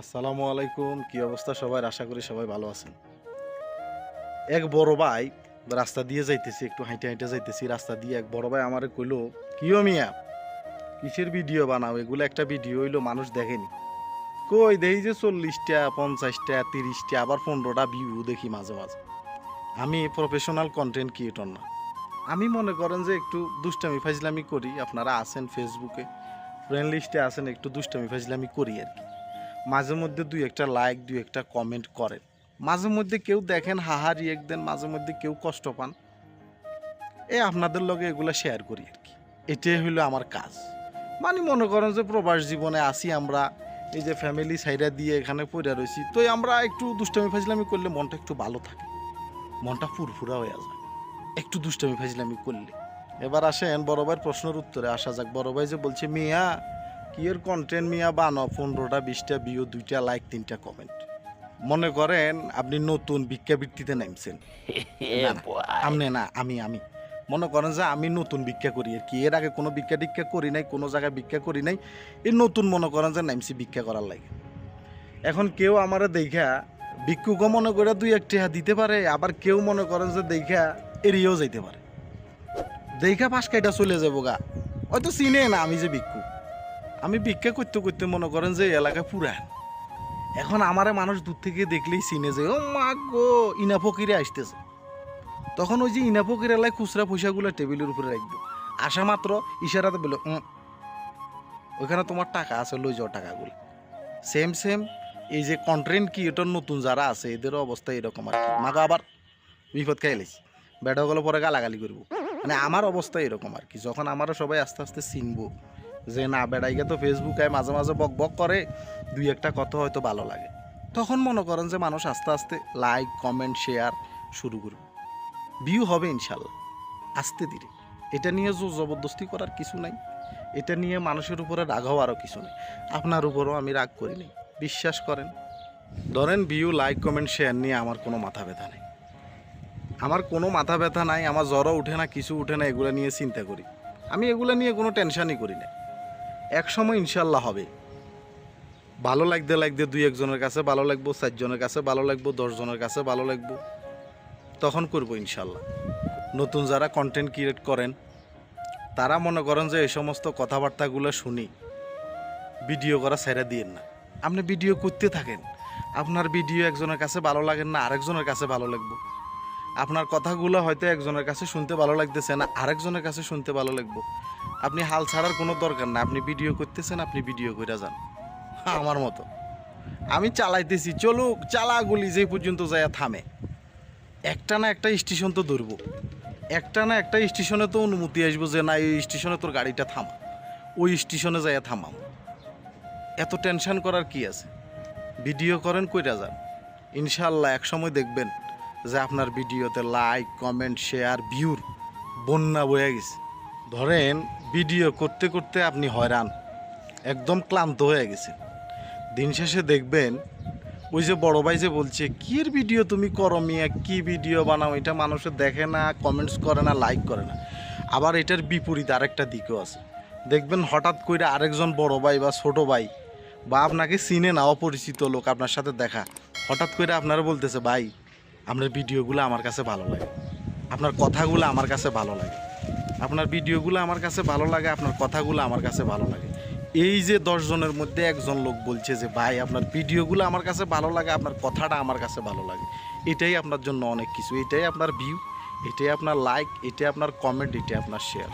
আসসালামু আলাইকুম, কি অবস্থা সবাই আশা করি সবাই ভালো আছেন। এক বড় ভাই রাস্তা দিয়ে যাইতেছি, একটু হাইটে হাইটে যাইতেছি, রাস্তা দিয়ে এক বড় ভাই আমারে কইলো কিও মিয়া, কিসের ভিডিও বানাও? এগুলো একটা ভিডিও হইল, মানুষ দেখেনি। কই দেখি যে চল্লিশটা, পঞ্চাশটা, তিরিশটা, আবার পনেরোটা ভিউ দেখি মাঝে মাঝে। আমি প্রফেশনাল কন্টেন্ট ক্রিয়েটর না। আমি মনে করেন যে একটু দুষ্টামি ফাজলামি করি, আপনারা আছেন ফেসবুকে ফ্রেন্ড লিস্টে আছেন, একটু দুষ্টামি ফাজলামি করি আর কি। মাঝে মধ্যে দুই একটা লাইক দুই একটা কমেন্ট করেন। মাঝে মধ্যে কেউ দেখেন, হাহা রিয়েক্ট দেন মাঝে মধ্যে কেউ কষ্ট পান। এ আপনাদের লগে এগুলো শেয়ার করি আর কি। এটাই হইল আমার কাজ। মানে মনে করেন যে প্রবাস জীবনে আসি আমরা, এই যে ফ্যামিলি সাইডা দিয়ে এখানে পড়ে রয়েছি তো আমরা একটু দুষ্টামি, ফাজলামি করলে মনটা একটু ভালো থাকে। মনটা ফুরফুরা হয়ে যায়। একটু দুষ্টামি, ফাজলামি করলে। এবার আসেন বড় ভাইয়ের প্রশ্নের উত্তরে, আসা যাক। বড় ভাই যে বলছে, মিয়া এর কন্টেন্ট মিয়া বানো পনেরোটা বিশটা ভিউ দুইটা লাইক তিনটা কমেন্ট মনে করেন আপনি নতুন ভিক্ষাবৃত্তিতে নামছেন। না, না, আমনে না আমি আমি। মনে করেন যে আমি নতুন ভিক্ষা করি আর কি। এর আগে কোনো ভিক্ষা টিক্ষা করি নাই কোনো জায়গায় ভিক্ষা করি নাই। এই নতুন মনে করেন যে নামছি ভিক্ষা করার লাগে। এখন কেউ আমার দেখা ভিক্ষুকও মনে করে দুই এক টেহা দিতে পারে আবার কেউ মনে করেন যে দেখা এড়িয়েও যাইতে পারে। দেখা পাশ কাইটা চলে যাব গা হয়তো চিনে না আমি যে ভিক্ষু আমি ভিক্ষা করতে করতে মনে করেন যে এলাকা পুরান। এখন আমারে মানুষ দূর থেকে দেখলেই চিনে যে ও মা গো ইনা ফকিরে আসতেছে। তখন ওই যে ইনা ফকির এলাকায় খুচরা পয়সাগুলো টেবিলের উপরে রাখব। আসা মাত্র ইশারাতে "উম, ওইখানে তোমার টাকা আছে লই যাও টাকাগুলো। সেম সেম এই যে কন্টেন্ট ক্রিয়েটর নতুন যারা আছে এদেরও অবস্থা এরকম আর কি। মাগো আবার বিপদ খাইলেছি বেটা গেলে পরে গালাগালি করব। মানে আমার অবস্থা এরকম আর কি। যখন আমারও সবাই আস্তে আস্তে চিনবো যে না বেড়াইকে তো ফেসবুকে মাঝে মাঝে বক বক করে, দুই একটা কথা হয়তো ভালো লাগে। তখন মনে করেন যে মানুষ আস্তে আস্তে লাইক কমেন্ট শেয়ার শুরু করবে। ভিউ হবে ইনশাল্লাহ, আস্তে ধীরে। এটা নিয়ে জোর জবরদস্তি করার কিছু নাই। এটা নিয়ে মানুষের উপরে রাগ হওয়ারও কিছু নেই। আপনার উপরও আমি রাগ করি নাই। বিশ্বাস করেন, ধরেন ভিউ লাইক কমেন্ট শেয়ার নিয়ে আমার কোনো মাথা ব্যথা নেই। আমার কোনো মাথা ব্যথা নাই, আমার জ্বরও উঠে না, কিছু উঠে না, এগুলো নিয়ে চিন্তা করি। আমি এগুলো নিয়ে কোনো টেনশনই করি না। এক সময় ইনশাল্লাহ হবে। ভালো লাগতে লাগতে দুই একজনের কাছে ভালো লাগবো, চারজনের কাছে ভালো লাগবো, দশজনের কাছে ভালো লাগবো। তখন করব ইনশাল্লাহ। নতুন যারা কন্টেন্ট ক্রিয়েট করেন, তারা মনে করেন যে এই সমস্ত কথাবার্তাগুলো শুনি ভিডিও করা ছেড়ে দিয়েন না। আপনি ভিডিও করতে থাকেন, আপনার ভিডিও একজনের কাছে ভালো লাগেন না, আরেকজনের কাছে ভালো লাগবে। আপনার কথাগুলো হয়তো একজনের কাছে শুনতে ভালো লাগতেছে না, আরেকজনের কাছে শুনতে ভালো লাগবো। আপনি হাল ছাড়ার কোনো দরকার না, আপনি ভিডিও করতেছেন, আপনি ভিডিও করে যান। আমার মতো। আমি চালাইতেছি, চলুক, চালাগুলি যে পর্যন্ত যায় থামে। একটা না একটা স্টেশন তো ধরবো। একটা না একটা স্টেশনে তো অনুমতি আসব যে, না, এই স্টেশনে তোর গাড়িটা থামা। ওই স্টেশনে যায় থামাম। এত টেনশন করার কি আছে? ভিডিও করেন, কইরা যান। ইনশাল্লাহ এক সময় দেখবেন যে আপনার ভিডিওতে লাইক কমেন্ট শেয়ার ভিউর বন্যা বয়ে গেছে। ধরেন ভিডিও করতে করতে আপনি হয়রান, একদম ক্লান্ত হয়ে গেছে দিন শেষে দেখবেন, ওই যে বড় ভাই যে বলছে, কি এর ভিডিও তুমি করো মিয়া? কী ভিডিও বানাও? এটা মানুষে দেখে না কমেন্টস করে না লাইক করে না। আবার এটার বিপরীত আরেকটা দিকও আছে। দেখবেন হঠাৎ করে আরেকজন বড় ভাই বা ছোট ভাই বা আপনাকে চিনে না, অপরিচিত লোক আপনার সাথে দেখা। হঠাৎ করে আপনারা বলতেছে, ভাই আপনার ভিডিওগুলো আমার কাছে ভালো লাগে। আপনার কথাগুলো আমার কাছে ভালো লাগে। আপনার ভিডিওগুলো আমার কাছে ভালো লাগে, আপনার কথাগুলো আমার কাছে ভালো লাগে। এই যে দশজনের মধ্যে একজন লোক বলছে যে, ভাই, আপনার ভিডিওগুলো আমার কাছে ভালো লাগে, আপনার কথাটা আমার কাছে ভালো লাগে। এটাই আপনার জন্য অনেক কিছু, এটাই আপনার ভিউ এটাই আপনার লাইক এটাই আপনার কমেন্ট এটাই আপনার শেয়ার